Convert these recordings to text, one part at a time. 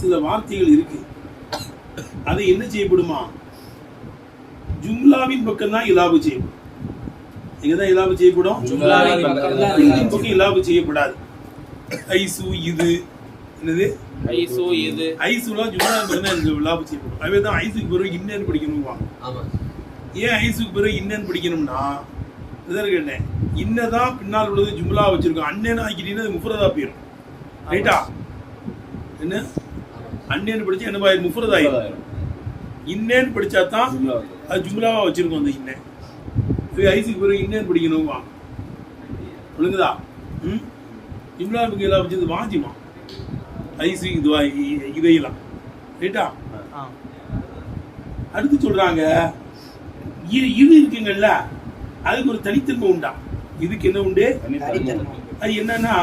சில வார்த்தைகள் இருக்கு. அது என்ன செய்யப்படுமா? ஜும்லாவின் பக்கம் தான் இலாபு செய்யப்படும். எங்கதான் இலாபு செய்யப்படும்? ஜும்லாவின் பக்கம். இலாபு செய்யப்படாது. ஐசு இது. என்னது? ஐசு இது. ஐசுலாம் ஜும்லாவின் பக்கம் தான் இலாபு செய்யப்படும். அதுவே தான் ஐசுக்கு பிறகு இன்னேன்னு படிக்கணும்வாங்க ஆமா. ஏன் ஐசுக்கு பிறகு இன்னேன்னு படிக்கணும்னா இதான் கேட்டேன். இன்னதான் பின்னால் உள்ளது ஜும்லா வச்சிருக்கோம். அண்ணன் ஆக்கிட்டீங்கன்னா அது முஃபரதா போயிடும் ரைட்டா? என்ன? அண்ணன் படிச்சா என்ன ஆயிரும் முஃபரதா ஆயிரும் இன்னேன்னு படிச்சா தான் அது ஜும்லாவா வச்சிருக்கோம் அந்த இன்னேன் இது ஐசுக்கு பிறகு இன்னேன்னு படிக்கணும் வா ஒழுங்குதா? ம்? ஜும்லாவுக்கு எல்லாம் வச்சது வாஞ்சிமா ஐசு இதுவா இதையெல்லாம். ரைட்டா? அடுத்து சொல்றாங்க இது இது இருக்குங்கல்ல அதுக்கு ஒரு தனித்தன்மை உண்டா? இதுக்கு என்ன உண்டு? அது என்னன்னா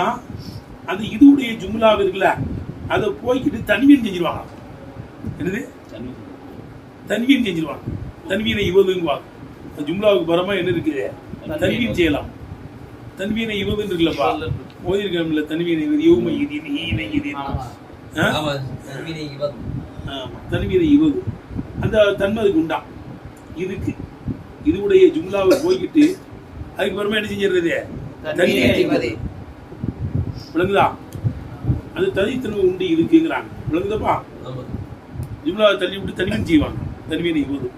அந்த இதுவுடைய ஜும்லாவு இருக்குல்ல அதை போய்க்கிட்டு தன்வீன் செஞ்சிருவாங்க என்னது? தன்வீன் செஞ்சிருவாங்க தன்வீனை இவதுங்குவாங்க ஜும்லாவுக்கு பரமா என்ன இருக்கு தன்வீன் செய்யலாம் தன்வீனை இவதுன்னு இருக்குல்லப்பா. ஓதிருக்கோம்ல தன்வீனை இவது யௌம இதின் ஈனை ஆமா, தன்வீனை இவது அந்த தன்மை அதுக்கு உண்டா? இதுக்கு இதுவுடைய ஜும்லாவை போய்கிட்டு அதுக்கு பரமா என்ன செஞ்சிடுறது? இவதே. விளங்குதா? அது தனித்தன்மை உண்டு இதுக்குங்கிறாங்க. விளங்குதப்பா? ஜும்லாவை தள்ளி விட்டு தனிவன் செய்வாங்க. தனிவீனை இவது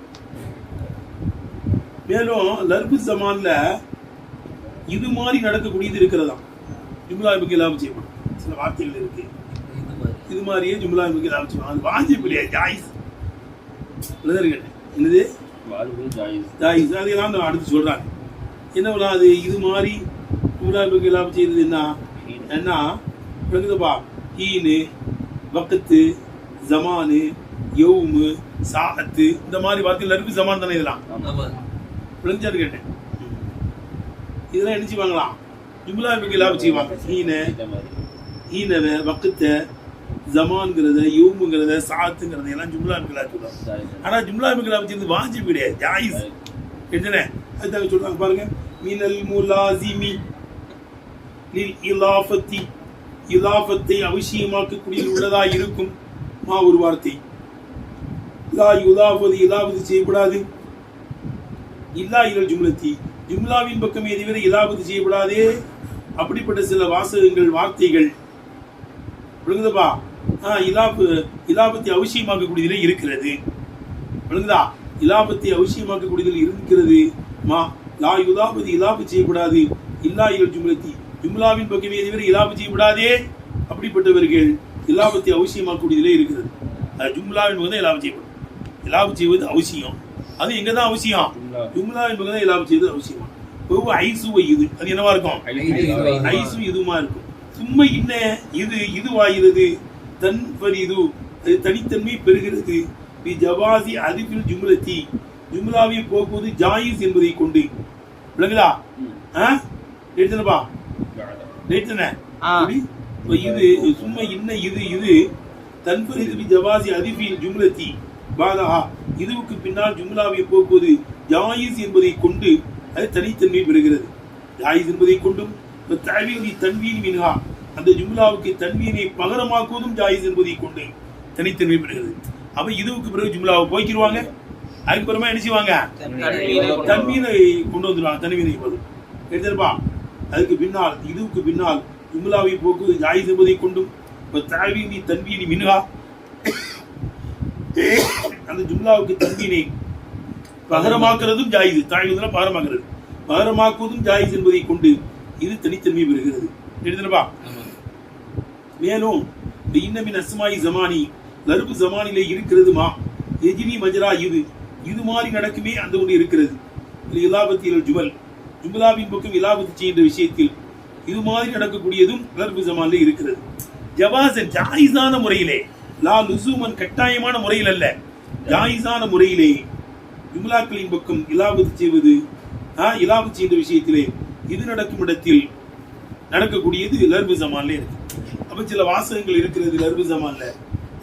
மேலும் லர்பு ஜமான்ல இது மாதிரி நடக்கக்கூடியது இருக்கிறதாம். ஜும்லா மிக லாபம் செய்வாங்க. சில வார்த்தைகள் இருக்கு. இது மாதிரி. இது மாதிரியே ஜும்லா மிக லாபம் செய்வாங்க. அது வாஜிப் இல்லையா? ஜாயிஸ். என்னது? ஜாயிஸ். அதெல்லாம் அடுத்து சொல்றாங்க. என்ன அது? இது மாதிரி ஜும்லா மிக லாபம் செய்யறது என்ன? என்ன? விளங்குதப்பா ஈனு வக்கத்து ஜமானு யௌமு சாஅத்து இந்த மாதிரி வார்த்தைகள் இருக்கு ஜமான் தானே இதெல்லாம். விளஞ்சாரு கேட்டேன். இதெல்லாம் என்ன செய்வாங்களாம் ஜும்லா மிக லாபம் செய்வாங்க. ஈன ஈனவ வக்கத்தை ஜமான்கிறத யூமுங்கிறத சாத்துங்கிறத எல்லாம் ஜும்லா மிக லாபம் சொல்லுவாங்க. ஆனா ஜும்லா மிக லாபம் செய்யறது வாஜிப் கிடையாது. ஜாயிஸ். என்ன அதுதான் சொல்றாங்க. பாருங்க. மினல் முலாசிமி லில் இலாஃபத்தி இலாபத்தை அவசியமாக்கக்கூடிய உள்ளதா இருக்கும்? மா ஒரு வார்த்தை. லா யுலாஃபது இலாஃபது செய்யப்படாது. இல்லா இரல் ஜும்லத்தி. ஜும்லாவின் பக்கம் எதுவரை இலாபத்து செய்யப்படாதே. அப்படிப்பட்ட சில வாசகங்கள் வார்த்தைகள். விழுங்குதப்பா ஆ இலாபு இலாபத்தை அவசியமாக்கக்கூடியதில் இருக்கிறது. விழுங்குதா இலாபத்தை அவசியமாக்கக்கூடியதில் இருக்கிறது. மா லா யுதாபதி இலாபு செய்யப்படாது. இல்லா இரல் ஜும்லத்தி. ஜும்லாவின் பக்கம் எதுவரை இலாபு செய்யப்படாதே அப்படிப்பட்டவர்கள் இலாபத்தை அவசியமாக்கக்கூடியதிலே இருக்கிறது. அது ஜும்லாவின் பக்கம் தான் இலாபம் செய்யப்படும். இலாபம் செய்வது அவசியம். அது எங்க தான் அவசியம்? ஜும்லாவின் பக்கம் தான் இலாபம் செய்வது அவசியம். ஒவ்வொரு ஐசுவை இது. அது என்னவா இருக்கும்? ஐசு இதுமா இருக்கும். சும்மா இன்ன இது இதுவாகிறது தன் இது. அது தனித்தன்மை பெறுகிறது. பி ஜவாசி அதிபில் ஜும்லத்தி. ஜும்லாவை போக்குவது ஜாயிஸ் என்பதை கொண்டு. விளங்குதா? எடுத்தனப்பா ஆ. இது சும்மா இன்ன இது? இது தன்பரிது ஜவாசி ஜும்லத்தி பாதஹா இதுவுக்கு பின்னால் ஜும்லாவை போக்குவது ஜாயிஸ் என்பதை கொண்டு அது தனித்தன்மை பெறுகிறது. ஜாயிஸ் என்பதை கொண்டும் தவிரி தன்வீன் மின்ஹா. அந்த ஜும்லாவுக்கு தன்வீனை பகரமாக்குவதும் ஜாயிஸ் என்பதை கொண்டு தனித்தன்மை பெறுகிறது. அப்ப இதுவுக்கு பிறகு ஜும்லாவை போய்க்கிருவாங்க அதுக்கு பிறமா என்ன செய்வாங்க? தன்வீனை கொண்டு வந்துருவாங்க தன்வீனை போது எடுத்துருப்பா அதுக்கு பின்னால் இதுவுக்கு பின்னால் ஜும்லாவை போக்குவது ஜாயிஸ் என்பதை கொண்டும் தாவீதி தன்வீனி மின்ஹா அந்த ஜும்லாவுக்கு தன்வீனை பகரமாக்குறதும் ஜாயிது தாய்வதுல பகரமாக்குறது பகரமாக்குவதும் ஜாயிஸ் என்பதை கொண்டு இது தனித்தன்மை பெறுகிறது. எழுதுனப்பா மேலும் இந்த இன்னமின் அஸ்மாயி ஜமானி நறுப்பு ஜமானிலே இருக்கிறதுமா? எஜினி மஜரா இது. இது மாதிரி நடக்குமே அந்த ஒன்று இருக்கிறது. இது ஜுவல். ஜுமலாவின் பக்கம் இலாபத்து செய்கின்ற விஷயத்தில் இது மாதிரி நடக்கக்கூடியதும் லருபு ஜமானிலே இருக்கிறது. ஜவாசன் ஜாயிஸான முறையிலே லா லுசூமன் கட்டாயமான முறையில் அல்ல ஜாயிஸான முறையிலே ஜும்லாக்களின் பக்கம் இலாபத்து செய்வது இலாபத்து செய்கின்ற விஷயத்திலே இது நடக்கும் இடத்தில் நடக்கக்கூடியது லர்பு ஜமான்ல இருக்கு. அப்ப சில வாசகங்கள் இருக்கிறது லர்பு ஜமான்ல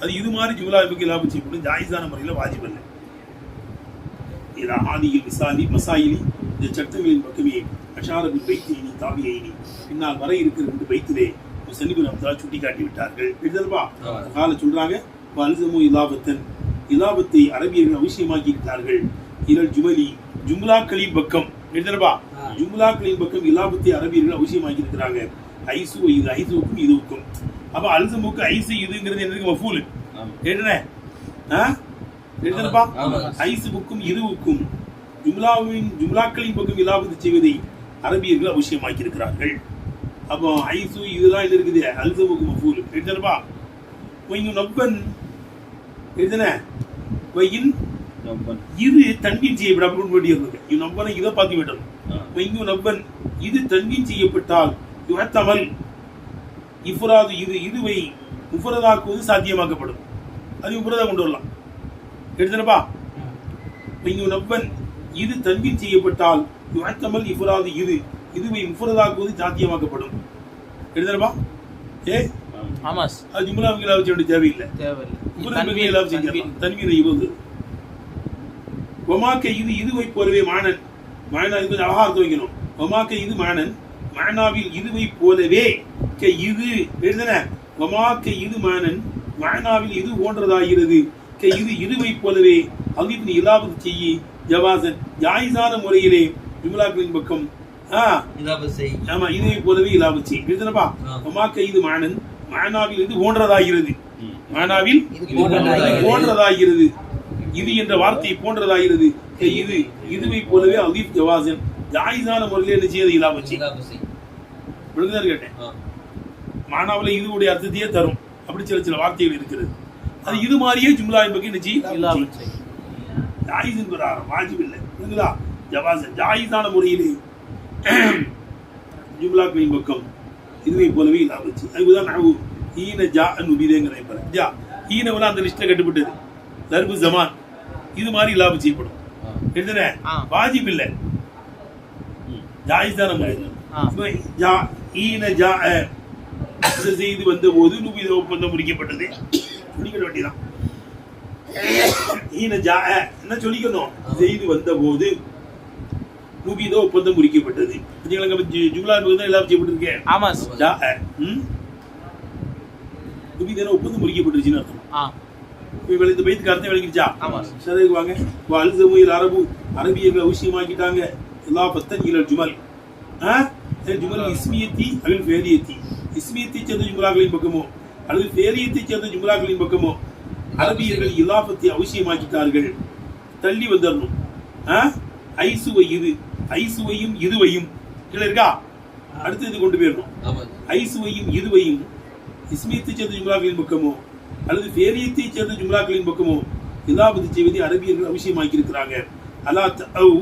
அது இது மாதிரி ஜும்லாவுக்கு லாபம் செய்யப்படும் ஜாயிஸான முறையில் வாஜிபல்ல அல்ல. ஆதியில் விசாலி மசாயிலி இந்த சட்டங்களின் பக்கமே அஷாரபில் பைத்தியினி தாவியினி பின்னால் வர இருக்கிற ரெண்டு பைத்திலே முசன்னிபு ரஹ்மத்துல்லாஹி சுட்டி காட்டி விட்டார்கள் ஆமா. கால சொல்றாங்க வல்சமு இலாபத்தன். இலாபத்தை அரபியர்கள் அவசியமாக்கி விட்டார்கள் இரல் ஜுமலி ஜும்லாக்களின் பக்கம். ஆ. ஜும்லாக்களின் பக்கம் இலாபத்தை அரபியர்கள் அவசியமாக்கி இருக்கிறாங்க ஐசு இது ஐசுவுக்கும் இதுவுக்கும். அப்ப அல்சமுக்கு ஐசு இதுங்கிறது என்னது மஃபூல்? கேட்டுனே. ஐசுவுக்கும் இதுவுக்கும். ஜும்லாவின் ஜும்லாக்களின் பக்கம் இலாபத்து செய்வதை அரபியர்கள் அவசியமாக்கி இருக்கிறார்கள் அப்போ ஐசு இதெல்லாம் என்ன இருக்குது. அல்சமுக்கு மஃபூல். எழுதல்பா வைங்க நப்பன் எழுதுன வையின் இது தன்வீன் செய்யப்பட அப்படின்னு வேண்டியிருந்தது இது நம்பனை இதை பார்த்து விட்டோம் வைங்க நப்பன் இது தன்வீன் செய்யப்பட்டால் யுகத்தமல் இஃபுராது இது இதுவை முஃபரதாக்குவது சாத்தியமாக்கப்படும். அது முஃபரதா கொண்டு வரலாம். எழுதுனப்பா வைங்க நப்பன் இது தன்வீன் செய்யப்பட்டால் யுகத்தமல் இஃபுராது இது. இதுவை முஃபரதாக்குவது சாத்தியமாக்கப்படும். எழுதுனப்பா ஏ? ஆமாஸ். அது ஜும்லாவுக்கு வச்சு வேண்டிய தேவையில்லை. தேவையில்லை. எல்லாம் செஞ்சிடலாம் தன்வீன் இருபது ஒமாக்க இது இதுவை போலவே மானன். மானா இது கொஞ்சம் அழகா அர்த்தம் வைக்கணும். ஒமாக்க இது மானன். மானாவில் இதுவை போலவே க இது. எழுதன? ஒமாக்க இது மானன். மானாவில் இது போன்றதாகிறது. க இது இதுவை போலவே அகிப்னு இலாபத்து செய்யி ஜவாசன் ஜாயிசான முறையிலே விமலாக்களின் பக்கம். ஆமா இதுவை போலவே இலாபத்து செய். ஒமாக்க இது மானன் மானாவில் இது போன்றதாகிறது. மானாவில் இது போன்றதாகிறது. இது என்ற வார்த்தை போன்றதாகிறது. இது இதுவை போலவே அலீப் ஜவாசன் ஜாயிசான முறையில் என்ன செய்யறது இலாபச்சி இலாபத் செய். கேட்டேன். மானாவில இதுவுடைய அர்த்தத்தையே தரும். அப்படி சில சில வார்த்தைகள் இருக்கிறது. அது இது மாதிரியே ஜும்லா என்பது என்ன செய்யும்? ஜாயிஸ் என்பதார் வாஜிப் இல்லை. புரியுங்களா ஜவாசன் ஜாயிஸான முறையிலே ஜும்லாக்களின் பக்கம் இதுவை போலவே அதுதான் நான் ஈன ஜா நுபிதேங்கிற இப்ப ஜா ஈனவெல்லாம் அந்த லிஸ்ட்ல கட்டுப்பட்டது. தர்பு ஜமான். இது மாதிரி இல்லாம செய்யப்படும். எழுதுன. வாஜிப் இல்லை. ஆ. இப்ப ஜா ஈன ஜா செய்தி வந்த போது நுபித ஒப்பந்தம் முடிக்கப்பட்டது. முடிக்க வேண்டியதான் என்ன சொல்லிக்கணும்? செய்து வந்த போது நுபித ஒப்பந்தம் ஜு- ஜும்லா தான் எல்லாம் செய்யப்பட்டிருக்கேன் ஆமாஸ் ஜா ம்? நுபித ஒப்பந்தம் முடிக்கப்பட்டுருச்சுன்னு அர்த்தம். இந்த பைத்துக்கு அர்த்தம் விளங்கிடுச்சா ஆமா. சரிக்கு வாங்க. அல்சமுயில் அரபு அரபியர்கள் அவசியமாக்கிட்டாங்க. எல்லா இலல் ஜுமல். ஜுமல் இஸ்மியத்தி அவில் ஃபேரியத்தி இஸ்மியத்தை சேர்ந்த ஜும்லாக்களின் பக்கமோ? அல்லது ஃபேரியத்தை சேர்ந்த ஜும்லாக்களின் பக்கமோ? அரபியர்கள் இலாபத்தை அவசியமாக்கிட்டார்கள். தள்ளி வந்துடணும் ஐசுவை இது. ஐசுவையும் இதுவையும். கீழே இருக்கா? அடுத்து இது கொண்டு போயிடணும். ஐசுவையும் இதுவையும். இஸ்மியத்தை சேர்ந்த ஜும்லாக்களின் பக்கமோ அல்லது ஃபேரியத்தை சேர்ந்த ஜும்லாக்களின் பக்கமோ இலாபத்து செய்வதை அரபியர்கள் அவசியமாக்கி இருக்கிறாங்க அலா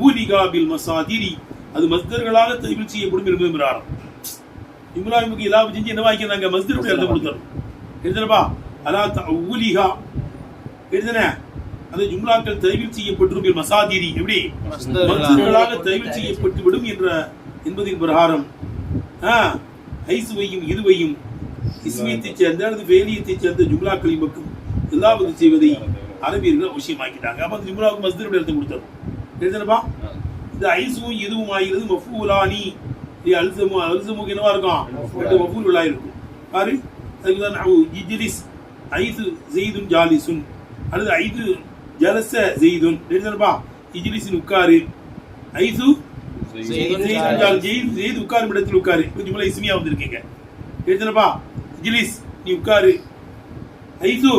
ஊலிகா பில் மசாதிரி. அது மஸ்தர்களாக தவிர செய்யப்படும் என்பதுங்கிறார் இம்ராஹிமுக்கு இலாபு செஞ்சு என்ன வாங்கிக்கிறாங்க மஸ்தருடைய அர்த்தம் கொடுத்தாரு எழுதுனப்பா அலா ஊலிகா எழுதுன அந்த ஜும்லாக்கள் தயவில் செய்யப்பட்டிரும் பில் மசாதிரி எப்படி? தயவில் செய்யப்பட்டு விடும் என்ற என்பதின் பிரகாரம். ஐசுவையும் இருவையும் இஸ்மியத்தை சேர்ந்த அல்லது வேலியத்தை சேர்ந்த ஜும்லாக்களின் பக்கம் இல்லாவது செய்வதை அரபியர்கள் அவசியமாக்கிட்டாங்க. அப்ப அந்த ஜும்லாவுக்கு மஸ்தருடைய அர்த்தம் கொடுத்தாரு? எழுதுனப்பா இந்த ஐசுவும் இதுவும் ஆகிறது மஃபூலானி. அல்சமு அல்சமுக்கு என்னவா இருக்கும்? மஃபூல் இருக்கும் பாரு அதுக்கு தான் இஜ்லிஸ். ஐது ஜெய்துன் ஜாலிசுன். அல்லது ஐது ஜலச ஜெய்துன். எழுதுனப்பா இஜ்லிஸின் உட்காரு. ஜால். ஜெய்து உட்காரும் இடத்தில் உட்காரு. கொஞ்சம் போல இஸ்மியா வந்திருக்கீங்க. எழுதுனப்பா இஜ்லிஸ் நீ உட்காரு. ஐது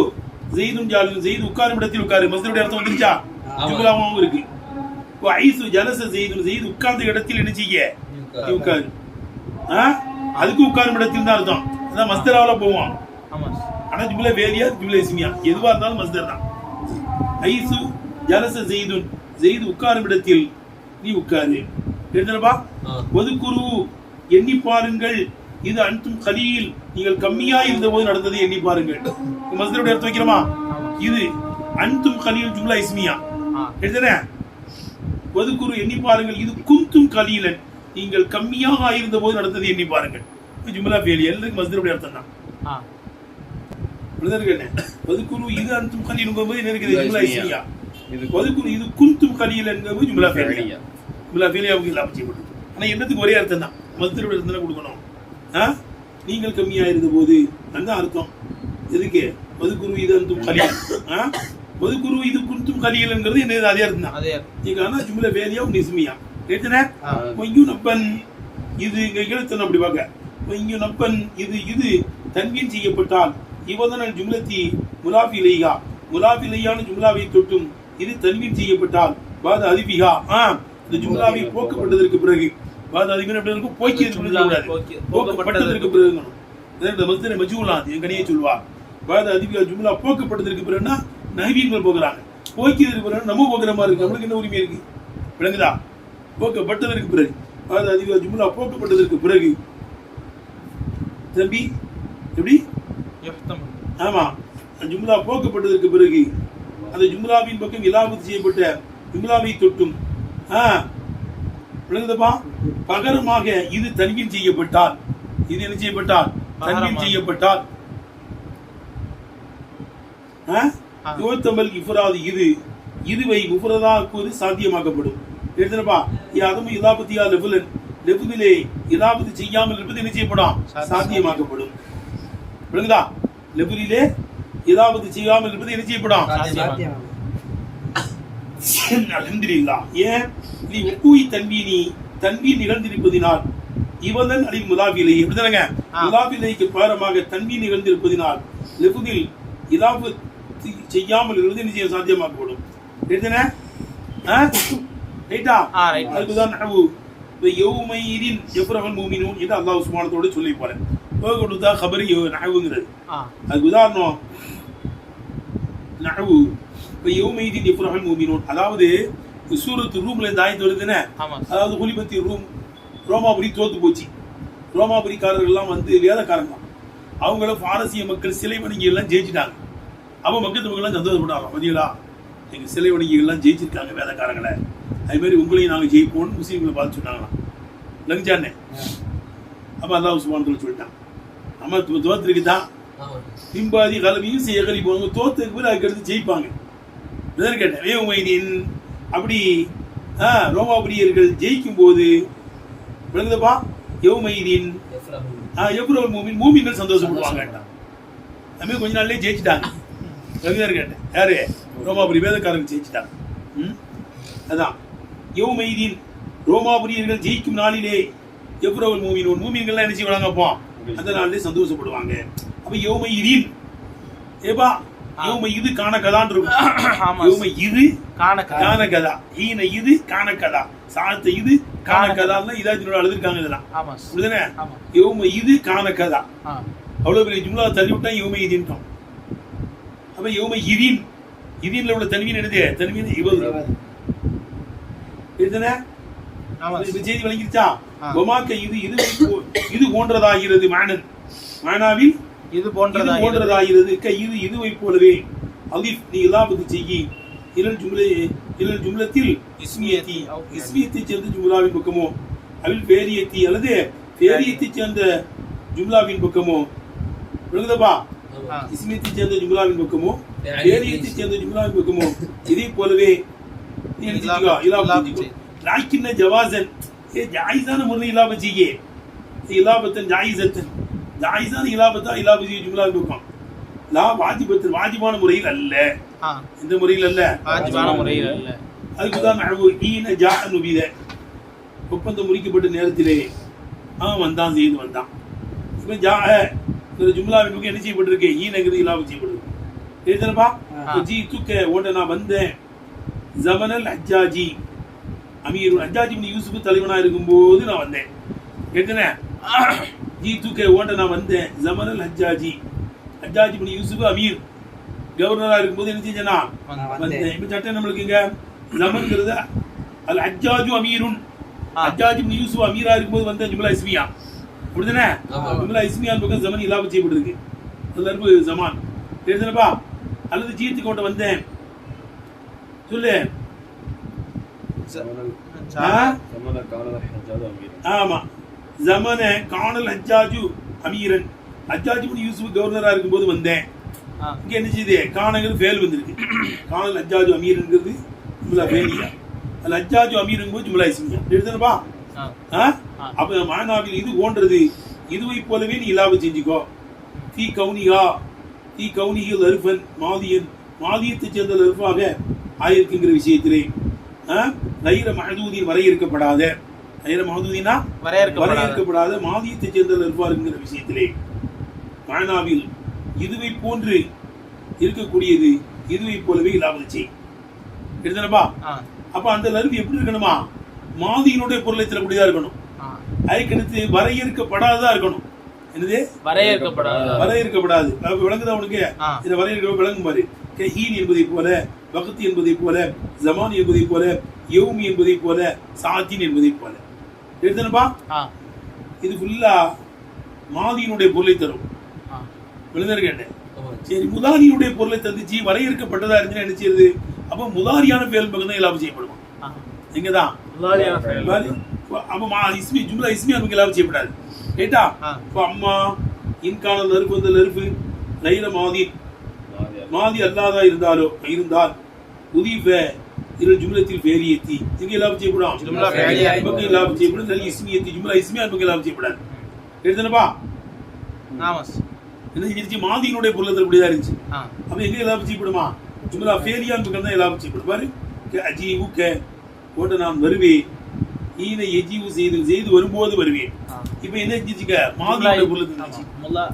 ஜெய்துன் ஜாலிசுன். ஜெய்து உட்காரும் இடத்தில் உட்காரு. மஸ்தருடைய அர்த்தம் வந்துருச்சா. ஜும்லாவும் இருக்கு. இப்போ ஐசு ஜலச ஜெய்துன். ஜெய்து உட்கார்ந்த இடத்தில் என்ன செய்ய? நீ உட்காரு. ஆ? அதுக்கு உட்காரும் இடத்தில் தான் அர்த்தம். அதான் மஸ்தராவில் போவோம். ஆமாஸ் ஆனா ஜும்ல வேலியா ஜும்ல இஸ்மியா. எதுவா இருந்தாலும் மஸ்தர் தான். ஐசு ஜலச ஜெய்துன். ஜெய்து உட்காரும் இடத்தில் நீ உட்காரு. எழுதுனப்பா. ஒதுக்குரு எண்ணி பாருங்கள். இது அன்தும் கலியில் நீங்கள் கம்மியா இருந்த போது நடந்ததை எண்ணி பாருங்கள். மஸ்தருடைய அர்த்தம் வைக்கிறோமா? இது அன்தும் கலியில் ஜும்லா இஸ்மியா. எழுதுன ஒதுக்குரு எண்ணி பாருங்கள். இது குந்தும் கலீலன். நீங்கள் கம்மியாக இருந்த போது நடந்ததை எண்ணி பாருங்கள். ஜும்லா ஃபேலி எல்லாருக்கும் மஸ்தருடைய அர்த்தம் தான். ஒரே அர்த்தம் தான்? மதுத்திரோட நீங்கள் கம்மியாக இருந்த போது அதுதான் அர்த்தம் எதுக்கு? மதுக்குரு இது அன்தும் கலீல். ஆ? மதுக்குரு இது குந்தும் கலீல்ங்கிறது என்ன? அர்த்தம் தான். நீங்கள் ஆனால் ஜும்லா ஃபேலியா நப்பன் இது இங்கே எழுத்தணும் அப்படி பார்க்க நப்பன் இது இது தன்வீன் செய்யப்பட்டால் இவதனல் ஜும்லத்தி முலாஃபி லைகா முலாஃபி லையான ஜும்லாவை தொட்டும் இது தன்வீன் செய்யப்பட்டால் பாத அதிபிகா ஆ இந்த ஜும்லாவை போக்கப்பட்டதற்கு பிறகு பாத அதிபின் போக்கியதற்கு. போக்கி- போக்கப்பட்டதற்கு பிறகு இந்த மஸ்தரை மஜூலா என் கனியை சொல்வா பாத அதிபிகா ஜும்லா போக்கப்பட்டதற்கு பிறகுனா நஹவீன்கள் போகிறாங்க. போக்கியதற்கு பிறகு நம்ம போகிற மாதிரி இருக்கு. நம்மளுக்கு என்ன உரிமை இருக்கு? விளங்குதா? போக்கப்பட்டதற்கு பிறகு அதாவது அதிக ஜும்லா போக்கப்பட்டதற்கு பிறகு தம்பி எப்படி? யுஹ்தம். ஆமா அந்த ஜும்லா போக்கப்பட்டதற்கு பிறகு அந்த ஜும்லாவின் பக்கம் இலாபத்து செய்யப்பட்ட ஜும்லாவை தொட்டும். விளங்குதப்பா? பகரமாக இது தன்வீன் செய்யப்பட்டால். இது என்ன செய்யப்பட்டால்? தன்வீன். செய்யப்பட்டால். யுவத்தமல் இஃப்ராது இது. இதுவை முஃபரதாக்குவது சாத்தியமாக்கப்படும். எழுதுனப்பா அதுவும் இலாபத்தியா லெபுலன் லெபுதிலே இலாபத்து செய்யாமல் இருப்பது என்ன செய்யப்படும்? சாத்தியம். சாத்தியமாக்கப்படும். விளங்குதா லெபுலிலே இலாபத்து செய்யாமல் இருப்பது என்ன செய்யப்படும். அல்ஹம்துலில்லாஹ் ஏன்? நீ உக்குய் தன்வீனி தன்வீன் நிகழ்ந்திருப்பதினால் இவதன் அலில் முலாபிலை எப்படிதானங்க. முலாபிலைக்கு பாரமாக தன்வீன் நிகழ்ந்திருப்பதினால் லெபுதில் இலாபு செய்யாமல் இருந்து நிச்சயம் சாத்தியமாக்கப்படும்? எழுதுன ரைட்டா. அதுக்குதான் மூமினூன் என்று அல்லாஹ் சுப்ஹானஹு சொல்லி போறேன் கொடுத்தா கபரி நஹவுங்கிறது ஆ. அதுக்கு உதாரணம் நஹவு இப்போ யௌமைதின் எஃப்ரஹல் மூமினூன் அதாவது சூரத்து ரூம்ல இந்த ஆயத்து வருதுன்னு அதாவது குலிபத்தி ரூம் ரோமாபுரி தோத்து போச்சு. ரோமாபுரிக்காரர்கள்லாம் வந்து வேலைக்காரங்க அவங்கள பாரசீக மக்கள் சிலை வணங்கி எல்லாம் ஜெயிச்சிட்டாங்க. அப்போ மக்கள் மக்கள்லாம் சந்தோஷப்பட்டாங்க. பார்த்தீங்களா எங்க சிலை வணங்கிகள்லாம் ஜெயிச்சிருக்காங்க வேலைக்காரங்களை அது மாதிரி உங்களையும் நாங்கள் ஜெயிப்போம்னு முஸ்லீம்களை பார்த்து சொன்னாங்களாம். லங்சானே அப்போ அல்லாஹ் சுபானத்தில் சொல்லிட்டான். நம்ம தோத்துருக்கு தான் பிம்பாதி கலவியும் செய்யகலி போவாங்க தோத்துக்கு பிறகு அதுக்கடுத்து ஜெயிப்பாங்க. இதற்கு கேட்டேன். வேவமைதீன் அப்படி ஆ, ரோமாபுரியர்கள் ஜெயிக்கும் போது விளங்குதப்பா யௌமைதீன் எப்ரவல் மூமின் மூமின்கள் சந்தோஷப்படுவாங்க அதுமாதிரி கொஞ்ச நாள்லயே ஜெயிச்சிட்டாங்க. ரவிதார் கேட்டேன். யாரு? ரோமாபுரி வேதக்காரங்க ஜெயிச்சிட்டாங்க. ம்? அதான். யௌமைதீன் ரோமாபுரியர்கள் ஜெயிக்கும் நாளிலே எப்ரவல் மூமின் மூமின்கள்லாம் என்ன செய்வாங்க அப்போ? அந்த நாளிலே சந்தோஷப்படுவாங்க. அப்ப யௌமைதீன் ஏபா யௌமை இது காண கதான் இருக்கும். ஆமா. யௌமை இது காண காண கதா ஈன இது காண கதா சாத்த இது காண கதான்னு இதாச்சும் அழுதுருக்காங்க இதெல்லாம். ஆமா. புரியுதுனே ஆமா. யௌம இது காண கதா ஆ. அவ்வளவு பெரிய ஜும்லா தள்ளி விட்டா யௌம இதுன்ட்டோம் அப்ப யௌம இதின் இதின்ல உள்ள தன்வீன் என்னது? தன்வீன் இவது இதுதானே செய்தி விளங்கிருச்சா? ஆ. ஒமாக்க இது இது இது போன்றதாகிறது மானன். மானாவில் இது போன்றதா போன்றதாகிறது. க இது இதுவை போலவே. அலிஃப் நீ இலாபத்து செய்யி. இலல் ஜும்லை இலல் ஜும்லத்தில் இஸ்மியத்தி. இஸ்மியத்தை சேர்ந்த ஜும்லாவின் பக்கமோ? அவில் பேரியத்தி அல்லது பேரியத்தை சேர்ந்த ஜும்லாவின் பக்கமோ? ஆ. இஸ்மியத்தை சேர்ந்த ஜும்லாவின் பக்கமோ? பேரியத்தை சேர்ந்த ஜும்லாவின் பக்கமோ? இதே போலவே. நீ எழுதிக்கோ. லாக்கின்ன ஜவாசன் ஏ ஜாயிஸான முறையில் இலாப செய்யே. இலாபத்தன் ஜாயிசத்தன் ஜாயிஸான இலாபத்தா இலாப செய்ய பக்கம் லா வாஜிபத்தன் வாஜிபான முறையில் அல்ல. இந்த முறையில் அல்ல? வாஜிபான முறையில் இல்ல அதுக்கு தான் ஈன ஜா நுபித. ஒப்பந்தம் முறிக்கப்பட்ட நேரத்திலே அவன் வந்தான் செய்து வந்தான். இப்போ ஜா இந்த ஜும்லாவின் பக்கம் என்ன செய்யப்பட்டிருக்கு? ஈனங்கிறது இலாபம் செய்யப்பட்டிருக்கு எழுதுனப்பா ஆ. ஜி தூக்க ஓட்ட நான் வந்தேன். ஜமனல் அஜாஜி அமீர் அஜாஜி இப்னு யூசுப் தலைவனா இருக்கும்போது நான் வந்தேன். எழுதுன ஜி தூக்க ஓட்ட நான் வந்தேன். ஜமனல் அஜாஜி அஜாஜி இப்னு யூசுப் அமீர். கவர்னரா இருக்கும்போது என்ன செஞ்சேனா வந்தேன். வந்தேன். இப்ப சட்டம் நம்மளுக்கு இங்க ஜமன்ங்கிறது அல் அஜாஜு அமீருன். ஆ. அஜாஜ் இப்னு யூசுப் அமீரா இருக்கும்போது வந்த ஜும்லா இஸ்மியா. அப்படிதானே. ஜும்லா இஸ்மியா பக்கம் ஜமன் இலாபம் செய்யப்பட்டிருக்கு. அதுல இருக்கு ஜமான். தெரியுதுனப்பா அல்லது ஜீத்து கொண்டு வந்தேன். சொல்லு? ஆமா. ஜமன காணல் அஜாஜு அமீரன். அஜாஜ் இப்னு யூசுப் கவர்னரா இருக்கும்போது வந்தேன். இங்க என்ன செய்யுது காணங்கிறது ஃபேல் வந்திருக்கு. காணல் அஜாஜு அமீர்ங்கிறது ஜும்லா ஃபேலியா. அது அஜாஜு அமீருங்கும் போது ஜும்லா இஸ்மியா? ஆ. அப்ப மானாவில் இது போன்றது. இதுவை போலவே நீ இலாவை செஞ்சுக்கோ. தீ கவுனியா தீ கவுனியில் அருஃபன் மாதியன். மாதியத்தைச் சேர்ந்த அருஃபாக ஆயிருக்குங்கிற விஷயத்திலே நயிர மகதூதின் வரையறுக்கப்படாத. நயிர மகதூதினா வரையறுக்கப்படாத. வரையறுக்கப்படாத மாதியத்தைச் சேர்ந்த அருஃபா இருக்குங்கிற விஷயத்திலே. மானாவில் இதுவை போன்று இருக்கக்கூடியது இதுவை போலவே இல்லாமல் செய். எழுதனப்பா ஆ. அப்ப அந்த லருவி எப்படி இருக்கணுமா? மாதியினுடைய பொருளை தரக்கூடியதா இருக்கணும். அதுக்கடுத்து வரையறுக்கப்படாததா இருக்கணும். என்னது? வரையறுக்கப்படாத. வரையறுக்கப்படாது விளங்குதா உனக்கு. இதை வரையறுக்க விளங்கும் பாரு. ஹீன் என்பதை போல வகத்து என்பதை போல ஜமான் என்பதை போல யௌமி என்பதை போல சாத்தின் என்பதை போல. ஆ. இது ஃபுல்லா மாதியினுடைய பொருளை தரும். விழுந்தர் கேட்டேன்? சரி முதாரியுடைய பொருளை தந்துச்சு வரையறுக்கப்பட்டதா இருந்துச்சுன்னா என்ன செய்யுது அப்ப முதாரியான பேர் பக்கம் தான் இலாபம் செய்யப்படுமா? எங்கதான். அப்ப மா இஸ்மி ஜும்லா இஸ்மி நமக்கு இலாபம் செய்யப்படாது. கேட்டா? ஆ. இப்ப அம்மா இன்கான நெருப்பு வந்த நெருப்பு லைர மாதி மாதி அல்லாதா இருந்தாலோ இருந்தால் பேரியத்தி இங்க இலாபம் செய்யப்படும். ஜும்லா ஃபேலியா. பக்கம் இலாபம் செய்யப்படும். நல்ல இஸ்மியத்தி ஜும்லா இஸ்மியா பக்கம் இலாபம் செய்யப்படாது. எழுதுனப்பா ஆமாஸ் என்ன செஞ்சிருச்சு மாதியினுடைய பொருளை தரக்கூடியதா இருந்துச்சு. அப்ப எங்க இலாபம் செய்யப்படுமா? ஜும்லா ஃபேலியான் பக்கம் தான் இலாபம் செய்யப்படும். பாரு. அஜீவு க போட்டு நான் வருவேன். ஈன எஜீவு செய்து செய்து வரும்போது வருவேன். இப்ப என்ன செஞ்சுச்சுக்க மாதியோட பொருள் ஆமா. இருந்துச்சு. முல்லா.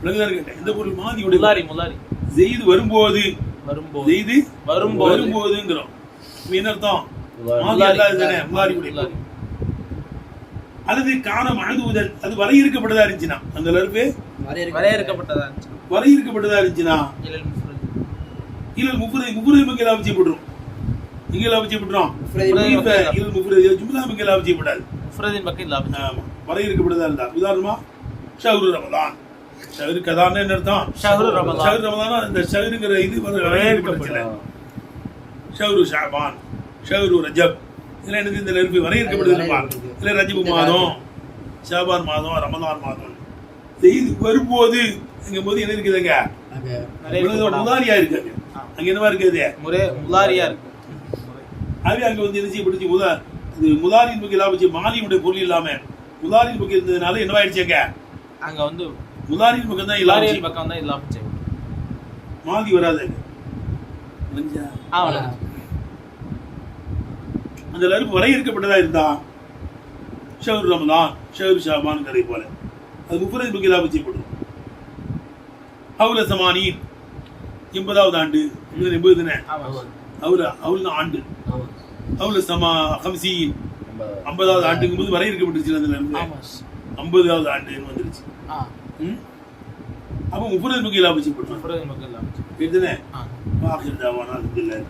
விளங்குதான்னு கேட்டேன் இந்த பொருள்? மாதியோட முல்லாரி முல்லாரி. செய்து வரும்போது வரும்போது வரும்போது. வரும்போதுங்கிறோம். முல்லாரி. அல்லாது காணம் அழுதுவதல் அது வரையறுக்கப்பட்டதா இருந்துச்சுன்னா அந்த லருப்பு வரையறுக்கப்பட்டதா வரையறுக்கப்பட்டதா இருந்துச்சுன்னா. இலல் முஃப்ரத். இல்ல முஃபுரை முஃபுரை மக்கள் லாபம் செய்யப்படுறோம் இங்க லாபம் செய்யப்படுறோம் முஃப்ரதின் இப்ப பக்கம் இல்ல முஃபுரை ஜும்லா மக்கள் லாபம் செய்யப்படாது முஃப்ரதின் பக்கம் லாபம் ஆமா வரையறுக்கப்பட்டதா இருந்தா. உதாரணமா ஷஹ்ரு ரமதான் ஷஹ்ரு கதான்னு என்ன அர்த்தம்? ஷஹ்ரு ரமதான். ஷஹ்ரு ரமதான்? இந்த ஷஹ்ருங்கிற இது வந்து வரையறுக்கப்படல ஷஹ்ரு ஷாபான் ஷஹ்ரு ரஜப். இதெல்லாம் எனக்கு இந்த நெருப்பு வரையறுக்கப்படுதுப்பா இல்ல ரஜபு மாதம் ஷாபான் மாதம் ரமதான் மாதம். செய்து வரும்போது எங்க போது என்ன இருக்குதுங்க? வரையறுக்கப்படாத. முதாரியா இருக்காங்க. ஆ. அங்க என்னவா இருக்குது? முறை முல்லாரியா இருக்கு. ஆகவே அங்க வந்து என்ன செய்யப்படுச்சு முதா இது முதாரின் பக்கம் இல்லாம மாலியுடைய பொருள் இல்லாம முதாரின் பக்கம் இருந்ததுனால என்னவாயிடுச்சு அங்க? அங்க வந்து முதாரின் பக்கம் தான் முல்லாரியின் இல்லாம பக்கம் தான் லாபம் செய்யும். மாதி வராது. அந்த லருப்பு வரையறுக்கப்பட்டதா இருந்தா ஷஹர் ரமதான் ஷஹர் ஷாபான் கதை போல. அது முப்பது பக்கம் இல்லாம செய்யப்படும். ஹவுல சமானீன் எண்பதாவது ஆண்டு எண்பது தானே? ஆமா ஹவுல ஹவுல் ஆண்டு. ஹவுல சமா ஹம்சீன் ஐம்பதாவது ஆண்டுங்கும் போது வரையறுக்கப்பட்டுச்சு அந்த ஐம்பதாவது ஆண்டுன்னு வந்துருச்சு? அப்போ முப்பது இல்லாம செய்யப்படும் முஃப்ரதின் பக்கம் லாபம் செய்யும் இதுதானே ஆ. ஆகிர் தாவானா அல்ஹம்துலில்லாஹ்